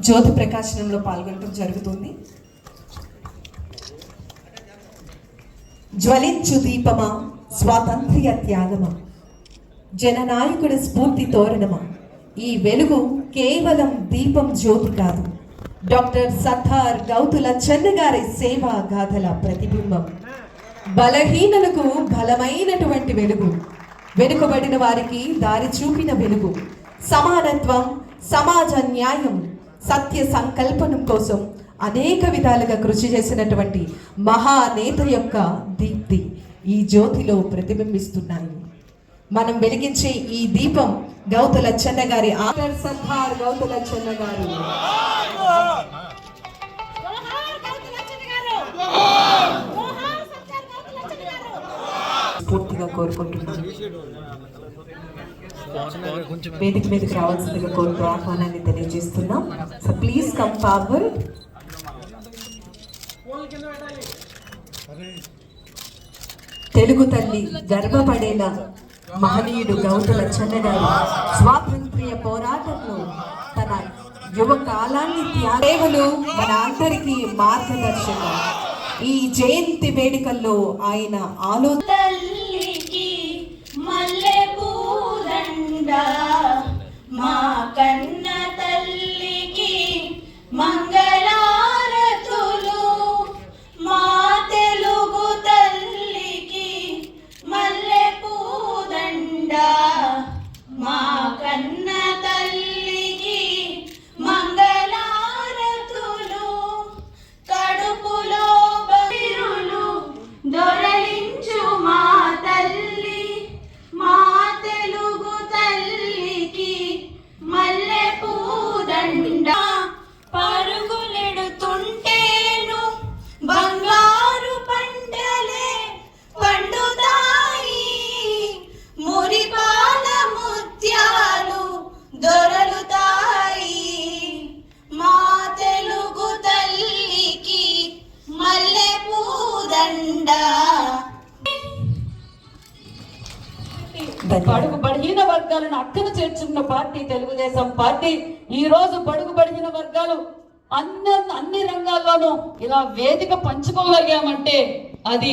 జ్యోతి ప్రకాశనంలో పాల్గొనడం జరుగుతుంది. జ్వలించు దీపమా స్వాతంత్ర్య త్యాగమా? జననాయకుడి స్ఫూర్తి తోరణమా? ఈ వెలుగు కేవలం దీపం జ్యోతి కాదు. డాక్టర్ సత్తార్ గౌతుల చెన్నగారి సేవా గాథల ప్రతిబింబం. బలహీనలకు బలమైనటువంటి వెలుగు. వెనుకబడిన వారికి దారి చూపిన వెలుగు. సమానత్వం సమాజ న్యాయం సత్య సంకల్పనం కోసం అనేక విధాలుగా కృషి చేసినటువంటి మహానేత యొక్క దీప్తి ఈ జ్యోతిలో ప్రతిబింబిస్తున్నాయి. మనం వెలిగించే ఈ దీపం గౌతుల చెన్న గారి ఆటర్ గౌతుల చెన్న లచ్చన్న గారు. పూర్తిగా కోరుకుంటున్నాను. వేదిక మీదకి రావాల్సిందిగా కోరుకు ఆహ్వానాన్ని తెలియజేస్తున్నాం. So please come forward Telugu Thalli గర్వపడేలా మహనీయుడు గౌతుల చెన్నగారు స్వాతంత్ర్య పోరాటంలో తన యువ కాలాన్ని త్యాగేవులు మన అందరికీ మార్గదర్శకం ఈ జయంతి వేడుకల్లో ఆయన ఆలోచన মা పార్టీ తెలుగుదేశం పార్టీ ఈ రోజు బడుగు బలహీన వర్గాలు అన్ని అన్ని రంగాల్లోనూ ఇలా వేదిక పంచుకోగలిగామంటే అది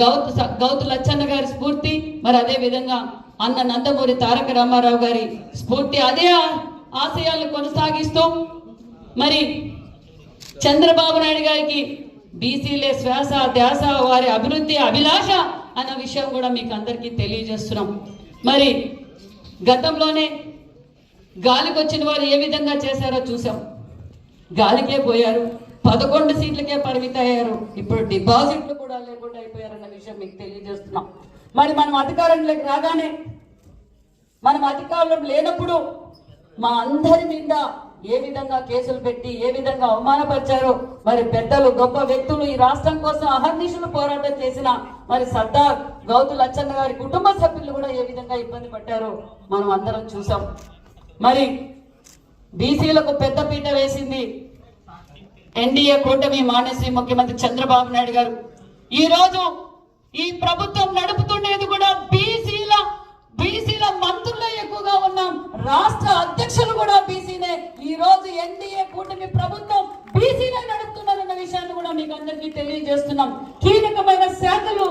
గౌత గౌతు లచ్చన్న గారి స్ఫూర్తి మరి అదే విధంగా అన్న నందమూరి తారక రామారావు గారి స్ఫూర్తి అదే ఆ- ఆశయాలను కొనసాగిస్తూ మరి చంద్రబాబు నాయుడు గారికి బీసీలే శ్వాస ధ్యాస వారి అభివృద్ధి అభిలాష అన్న విషయం కూడా మీకు అందరికీ తెలియజేస్తున్నాం. మరి గతంలోనే గాలికి వచ్చిన వారు ఏ విధంగా చేశారో చూసాం గాలికే పోయారు పదకొండు సీట్లకే పరిమితయ్యారు. ఇప్పుడు డిపాజిట్లు కూడా లేకుండా అయిపోయారన్న విషయం మీకు తెలియజేస్తున్నాం. మరి మనం అధికారంలోకి రాగానే మనం అధికారంలో లేనప్పుడు మా అందరి మీద ఏ విధంగా కేసులు పెట్టి ఏ విధంగా అవమానపరిచారో మరి పెద్దలు గొప్ప వ్యక్తులు ఈ రాష్ట్రం కోసం అహర్నిశలు పోరాటం చేసిన మరి సర్దార్ గౌతు లచ్చన్న గారి కుటుంబ సభ్యులు కూడా ఏ విధంగా ఇబ్బంది పడ్డారో మనం అందరం చూసాం మరి బీసీలకు పెద్దపీట వేసింది ఎన్డీఏ కూటమి మానేసి ముఖ్యమంత్రి చంద్రబాబు నాయుడు గారు. ఈ రోజు ఈ ప్రభుత్వం నడుపుతుండేది కూడా బీసీల బీసీల మంత్రులే ఎక్కువగా ఉన్నాం. రాష్ట్ర అధ్యక్షులు కూడా బీసీనే. ఈ రోజు ఎన్డీఏ కూటమి ప్రభుత్వం బీసీలే నడుపుతున్నారన్న విషయాన్ని కూడా మీకు అందరికీ తెలియజేస్తున్నాం. కీలకమైన శాఖలు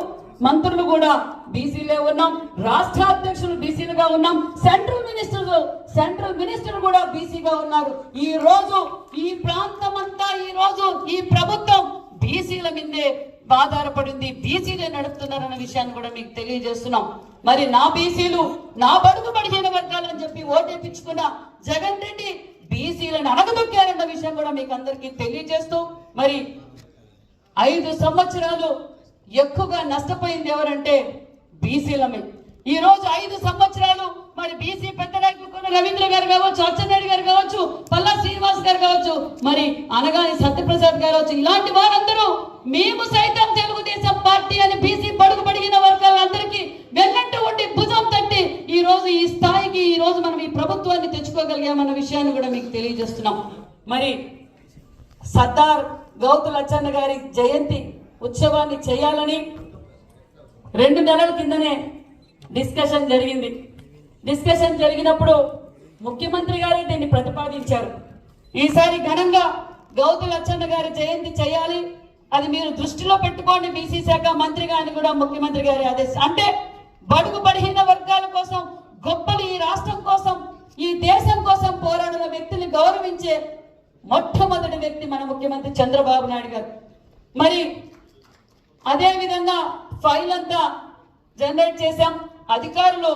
మంత్రులు కూడా బీసీలే ఉన్నాం. రాష్ట్ర అధ్యక్షులు బీసీలుగా ఉన్నాం. సెంట్రల్ మినిస్టర్ సెంట్రల్ మినిస్టర్ కూడా బీసీగా ఉన్నారు. ఈ రోజు ఈ ప్రాంతం అంతా ఈ రోజు ఈ ప్రభుత్వం బీసీల మీదే ఆధారపడింది. బీసీలే నడుపుతున్నారన్న విషయాన్ని కూడా మీకు తెలియజేస్తున్నాం. మరి నా బీసీలు నా బడుగు బడిహీన వర్గాలని చెప్పి ఓటేపించుకున్న జగన్ రెడ్డి బీసీలను అడగదొక్కారన్న విషయం కూడా మీకు అందరికీ తెలియజేస్తూ మరి ఐదు సంవత్సరాలు ఎక్కువగా నష్టపోయింది ఎవరంటే బీసీలమే. ఈ రోజు ఐదు సంవత్సరాలు మరి బీసీ పెద్ద నాయకులు రవీంద్ర గారు కావచ్చు అచ్చెన్నాయుడు గారు కావచ్చు పల్లా శ్రీనివాస్ గారు కావచ్చు మరి అనగాని సత్యప్రసాద్ గారు కావచ్చు ఇలాంటి వారందరూ మేము సైతం తెలుగుదేశం పార్టీ అని బీసీ పడుగు పడిగిన వర్గాలందరికీ వెన్నట్టు ఉండి భుజం తట్టి ఈ రోజు ఈ స్థాయికి ఈ రోజు మనం ఈ ప్రభుత్వాన్ని తెచ్చుకోగలిగామన్న విషయాన్ని కూడా మీకు తెలియజేస్తున్నాం. మరి సర్దార్ గౌతు లచ్చన్న గారి జయంతి ఉత్సవాన్ని చేయాలని రెండు నెలల కిందనే డిస్కషన్ జరిగింది. డిస్కషన్ జరిగినప్పుడు ముఖ్యమంత్రి గారే దీన్ని ప్రతిపాదించారు. ఈసారి ఘనంగా గౌతమ్ లచ్చన్న గారి జయంతి చేయాలి. అది మీరు దృష్టిలో పెట్టుకోండి బీసీ శాఖ మంత్రి గారిని కూడా ముఖ్యమంత్రి గారి ఆదేశం అంటే బడుగు బలహీన వర్గాల కోసం గొప్పలు ఈ రాష్ట్రం కోసం ఈ దేశం కోసం పోరాడిన వ్యక్తిని గౌరవించే మొట్టమొదటి వ్యక్తి మన ముఖ్యమంత్రి చంద్రబాబు నాయుడు గారు. మరి అదే విధంగా ఫైల్ అంతా జనరేట్ చేశాం. అధికారులు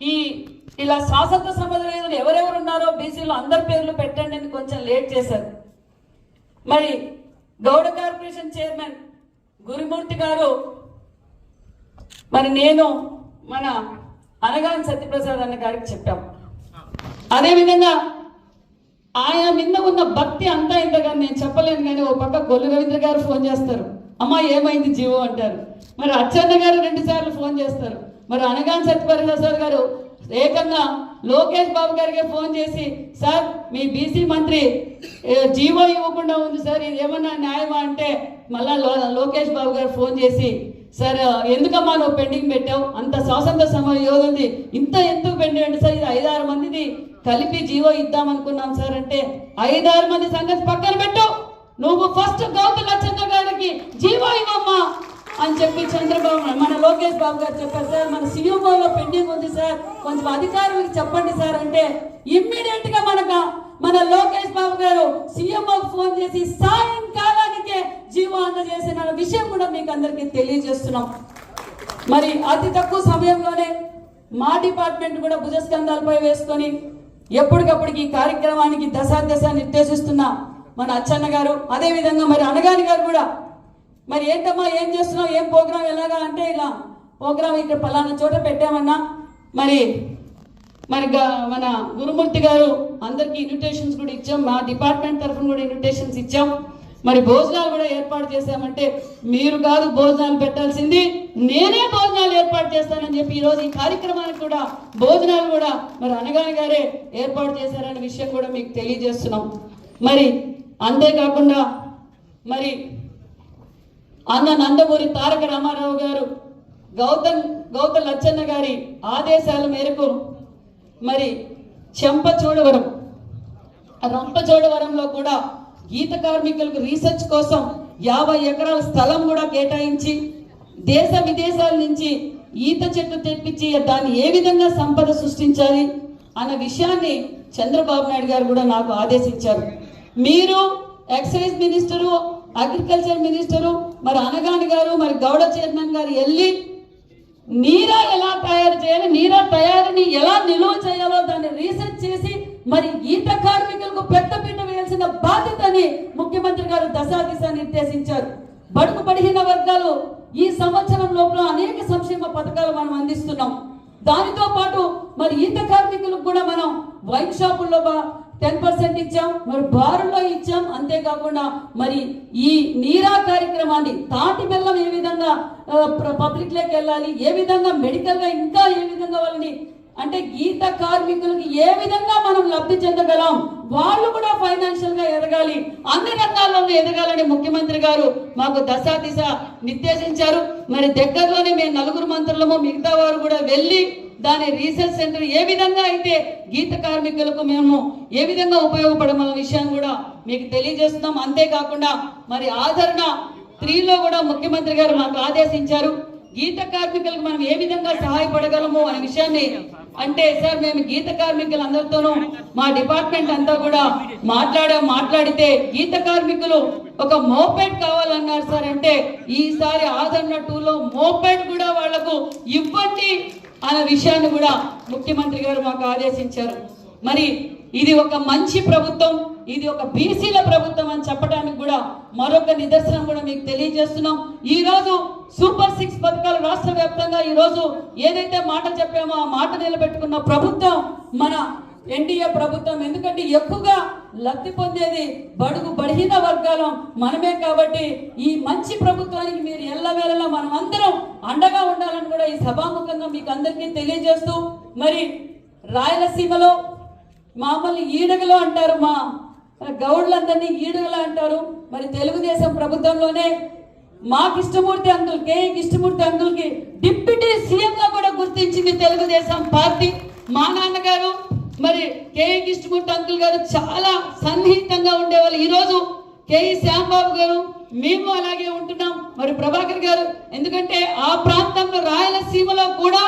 ఈ ఇలా శాసన సంబంధం ఎవరెవరు ఉన్నారో బీసీలో అందరి పేర్లు పెట్టండి అని కొంచెం లేట్ చేశారు. మరి గౌడ కార్పొరేషన్ చైర్మన్ గురుమూర్తి గారు మరి నేను మన అనగాని సత్యప్రసాద్ అన్న గారికి చెప్పాం. అదేవిధంగా ఆయన మీద ఉన్న భక్తి అంతా ఇంతగా నేను చెప్పలేను కానీ ఓ పక్క గొల్లు రవీంద్ర గారు ఫోన్ చేస్తారు. అమ్మా ఏమైంది జీవో అంటారు. మరి అచ్చన్న గారు రెండు సార్లు ఫోన్ చేస్తారు. మరి అనగాన్ సత్యప్రసాద్ గారు ఏకంగా లోకేష్ బాబు గారికి ఫోన్ చేసి సార్ మీ బీసీ మంత్రి జీవో ఇవ్వకుండా ఉంది సార్ ఇది ఏమన్నా న్యాయమా? అంటే మళ్ళా లోకేష్ బాబు గారు ఫోన్ చేసి సార్ ఎందుకమ్మా నువ్వు పెండింగ్ పెట్టావు? అంత స్వాతంత్ర సమయం యోగుంది ఇంత ఎందుకు పెండింగ్ సార్ ఇది ఐదారు మందిది కలిపి జీవో ఇద్దామనుకున్నాం సార్ అంటే ఐదారు మంది సంగతి పక్కన పెట్టావు నువ్వు ఫస్ట్ గౌతు లచ్చన్న గారికి జీవో ఇవ్వమ్మా అని చెప్పి చంద్రబాబు మన లోకేష్ బాబు గారు చెప్పారు సార్ మన సీఎంఓలో పెండింగ్ ఉంది సార్. కొంచెం అధికారులకు చెప్పండి సార్. అంటే ఇమ్మీడియట్గా మనకు మన లోకేష్ బాబు గారు సీఎంఓకి ఫోన్ చేసి సాయంకాలానికే జీవో అందజేసిన విషయం కూడా మీకు అందరికీ తెలియజేస్తున్నాం. మరి అతి తక్కువ సమయంలోనే మా డిపార్ట్మెంట్ కూడా భుజస్కంధాలపై వేసుకొని ఎప్పటికప్పుడు ఈ కార్యక్రమానికి దశ దశ నిర్దేశిస్తున్నా మన అచ్చన్న గారు అదే విధంగా మరి అనగాని గారు కూడా. మరి ఏంటమ్మా ఏం చేస్తున్నావు ఏం ప్రోగ్రామ్ ఎలాగా అంటే ఇలా ప్రోగ్రామ్ ఇక్కడ పలానా చోట పెట్టామన్నా. మరి మరి మన గురుమూర్తి గారు అందరికీ ఇన్విటేషన్స్ కూడా ఇచ్చాం. మా డిపార్ట్మెంట్ తరఫున కూడా ఇన్విటేషన్స్ ఇచ్చాం. మరి భోజనాలు కూడా ఏర్పాటు చేశామంటే మీరు కాదు భోజనాలు పెట్టాల్సింది నేనే భోజనాలు ఏర్పాటు చేస్తానని చెప్పి ఈరోజు ఈ కార్యక్రమానికి కూడా భోజనాలు కూడా మరి అనగాని గారే ఏర్పాటు చేశారనే విషయం కూడా మీకు తెలియజేస్తున్నాం. మరి అంతేకాకుండా మరి అన్న నందమూరి తారక రామారావు గారు గౌతమ్ గౌతమ్ లచ్చన్న గారి ఆదేశాల మేరకు మరి చెంపచోడవరం రంపచోడవరంలో కూడా గీత కార్మికులకు రీసెర్చ్ కోసం యాభై ఎకరాల స్థలం కూడా కేటాయించి దేశ విదేశాల నుంచి ఈత చెట్టు తెప్పించి దాన్ని ఏ విధంగా సంపద సృష్టించాలి అన్న విషయాన్ని చంద్రబాబు నాయుడు గారు కూడా నాకు ఆదేశించారు. మీరు ఎక్సైజ్ మినిస్టరు అగ్రికల్చర్ మినిస్టరు మరి అనగాని గారు మరి గౌడ చైర్మన్ గారు వెళ్ళి నీరా ఎలా తయారు చేయాలి నీరా తయారీని ఎలా నిల్వ చేయాలో దాన్ని రీసెర్చ్ చేసి మరి ఈత కార్మికులకు పెద్దపీట వేయాల్సిన బాధ్యతని ముఖ్యమంత్రి గారు దశాదిశ నిర్దేశించారు. బడుగు బడిహీన వర్గాలు ఈ సంవత్సరం లోపల అనేక సంక్షేమ పథకాలు మనం అందిస్తున్నాం. దానితో పాటు మరి ఈత కార్మికులకు కూడా మనం వైన్ షాపుల్లో టెన్ పర్సెంట్ ఇచ్చాం మరి బారులో ఇచ్చాం అంతేకాకుండా మరి ఈ నీరా కార్యక్రమాన్ని తాటి బెల్లం ఏ విధంగా పబ్లిక్లోకి వెళ్ళాలి ఏ విధంగా మెడికల్గా ఇంకా ఏ విధంగా వాళ్ళని అంటే గీత కార్మికులకి ఏ విధంగా మనం లబ్ధి చెందగలం వాళ్ళు కూడా ఫైనాన్షియల్గా ఎదగాలి అన్ని రంగాల్లోనూ ఎదగాలని ముఖ్యమంత్రి గారు మాకు దశా దిశ నిర్దేశించారు. మరి దగ్గరలోనే మేము నలుగురు మంత్రులము మిగతా వారు కూడా వెళ్ళి దాని రీసెర్చ్ సెంటర్ ఏ విధంగా అయితే గీత కార్మికులకు మేము ఏ విధంగా ఉపయోగపడమన్న విషయాన్ని కూడా మీకు తెలియజేస్తున్నాం. అంతేకాకుండా మరి ఆదరణ త్రీలో కూడా ముఖ్యమంత్రి గారు మాకు ఆదేశించారు. గీత కార్మికులకు మనం ఏ విధంగా సహాయపడగలము అనే విషయాన్ని అంటే సార్ మేము గీత కార్మికులందరితోనూ మా డిపార్ట్మెంట్ అంతా కూడా మాట్లాడా మాట్లాడితే గీత కార్మికులు ఒక మోపెడ్ కావాలన్నారు సార్. అంటే ఈసారి ఆదరణ టూలో మోపెడ్ కూడా వాళ్ళకు ఇవ్వండి. అనే విషయాన్ని కూడా ముఖ్యమంత్రి గారు మాకు ఆదేశించారు. మరి ఇది ఒక మంచి ప్రభుత్వం ఇది ఒక బీసీల ప్రభుత్వం అని చెప్పడానికి కూడా మరొక నిదర్శనం కూడా మీకు తెలియజేస్తున్నాం. ఈ రోజు సూపర్ సిక్స్ పథకాలు రాష్ట్ర వ్యాప్తంగా ఈ రోజు ఏదైతే మాట చెప్పామో ఆ మాట నిలబెట్టుకున్న ప్రభుత్వం మన ఎన్డీఏ ప్రభుత్వం ఎందుకంటే ఎక్కువగా లబ్ధి పొందేది బడుగు బలహీన వర్గాలం మనమే కాబట్టి ఈ మంచి ప్రభుత్వానికి మీరు ఎల్లవేళలా మనం అందరం అండగా ఉండాలని కూడా ఈ సభాముఖంగా మీకు అందరికీ తెలియజేస్తూ మరి రాయలసీమలో మామూలు ఈడగలు అంటారు మా గౌడ్లందరినీ ఈడగలు అంటారు. మరి తెలుగుదేశం ప్రభుత్వంలోనే మా Krishnamurthy uncle KE Krishnamurthy uncle deputy సీఎంగా కూడా గుర్తించింది తెలుగుదేశం పార్టీ. మా నాన్నగారు మరి కేఈ కృష్ణమూర్తి అంకుల్ గారు చాలా సన్నిహితంగా ఉండేవాళ్ళు. ఈరోజు కేఈ శ్యాంబాబు గారు మేము అలాగే ఉంటున్నాం. మరి ప్రభాకర్ గారు ఎందుకంటే ఆ ప్రాంతంలో రాయలసీమలో కూడా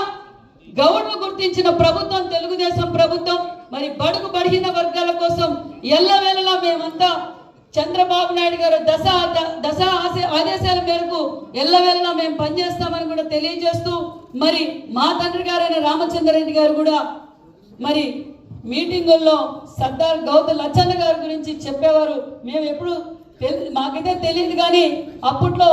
గౌడ్లు గుర్తించిన ప్రభుత్వం తెలుగుదేశం ప్రభుత్వం. మరి బడుగు బడిహీన వర్గాల కోసం ఎల్లవేళలా మేమంతా చంద్రబాబు నాయుడు గారు దశ దశ ఆశ- ఆదేశాల మేరకు ఎల్లవేళలా మేము పనిచేస్తామని కూడా తెలియజేస్తూ మరి మా తండ్రి గారైన రామచంద్రరెడ్డి గారు కూడా మరి మీటింగుల్లో సర్దార్ గౌత లచ్చన్న గారి గురించి చెప్పేవారు. మేము ఎప్పుడు తెలి మాకైతే తెలియదు కానీ అప్పట్లో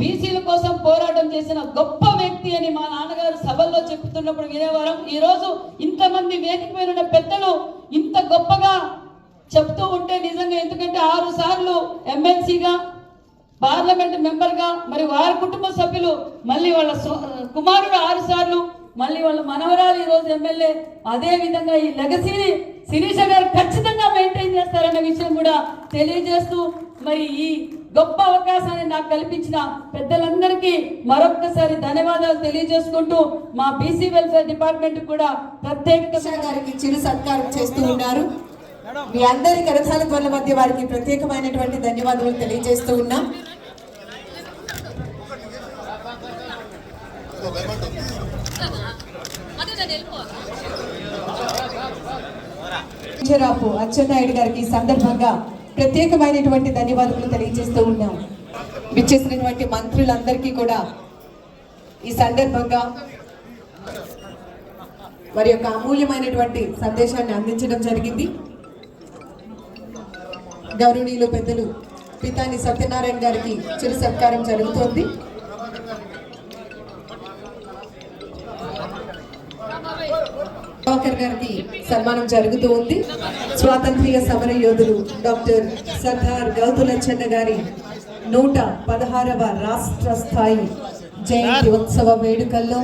బీసీల కోసం పోరాటం చేసిన గొప్ప వ్యక్తి అని మా నాన్నగారు సభల్లో చెప్తున్నప్పుడు వినేవారం. ఈరోజు ఇంతమంది వేదిక మీద ఉన్న పెద్దలు ఇంత గొప్పగా చెప్తూ ఉంటే నిజంగా ఎందుకంటే ఆరు సార్లు ఎమ్మెల్సీగా పార్లమెంట్ మెంబర్గా మరి వారి కుటుంబ సభ్యులు మళ్ళీ వాళ్ళ కుమారుడు ఆరు సార్లు మళ్ళీ వాళ్ళ మనవరాలు ఈ రోజు ఎమ్మెల్యే అదే విధంగా ఈ లెగసీని శిరీష గారు ఖచ్చితంగా మెయింటైన్ చేస్తారన్న విషయం కూడా తెలియజేస్తూ మరి ఈ గొప్ప అవకాశాన్ని నాకు కల్పించిన పెద్దలందరికీ మరొక్కసారి ధన్యవాదాలు తెలియజేసుకుంటూ మా బీసీ వెల్ఫేర్ డిపార్ట్మెంట్ కూడా ప్రత్యేక గారికి చిరు సత్కారం చేస్తూ ఉన్నారు. మీ అందరి కరసాల ధ్వనుల మధ్య వారికి ప్రత్యేకమైనటువంటి ధన్యవాదాలు తెలియజేస్తూ ఉన్నాం. రాపు అచ్చెన్నాయుడు గారికి ఈ సందర్భంగా ప్రత్యేకమైనటువంటి ధన్యవాదాలు తెలియజేస్తూ ఉన్నాం. విచ్చేసినటువంటి మంత్రులందరికీ కూడా ఈ సందర్భంగా మరి యొక్క అమూల్యమైనటువంటి సందేశాన్ని అందించడం జరిగింది. గౌరవనీయులు పెద్దలు పితాని సత్యనారాయణ గారికి చిరు సత్కారం జరుగుతోంది. ప్రభాకర్ గారికి సన్మానం జరుగుతూ ఉంది. స్వాతంత్ర్య సమర యోధులు డాక్టర్ సర్దార్ గౌతులచ్చన్న గారి నూట పదహారవ రాష్ట్ర స్థాయి జయంతి ఉత్సవ వేడుకల్లో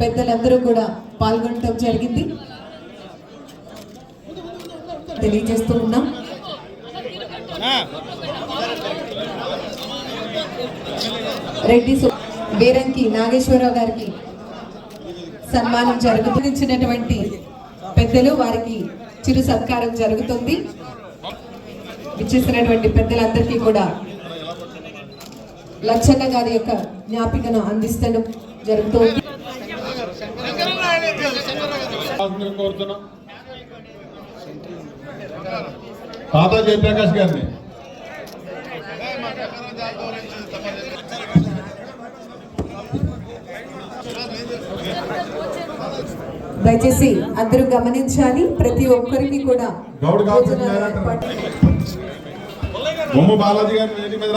పెద్దలందరూ కూడా పాల్గొనడం జరిగింది. తెలియజేస్తూ ఉన్నాం. రెడ్డి వీరంకి నాగేశ్వరరావు గారికి సన్మానం జరుగుతున్నటువంటి పెద్దలు వారికి చిరు సత్కారం జరుగుతుంది. ఇచ్చేసినటువంటి పెద్దలందరికీ కూడా లచ్చన్న గారి యొక్క జ్ఞాపికను అందిస్తడం జరుగుతుంది తాతా జయప్రకాష్ గారిని. దయచేసి అందరూ గమనించాలి. ప్రతి ఒక్కరికి కూడా బాలాజీ గారిని మీద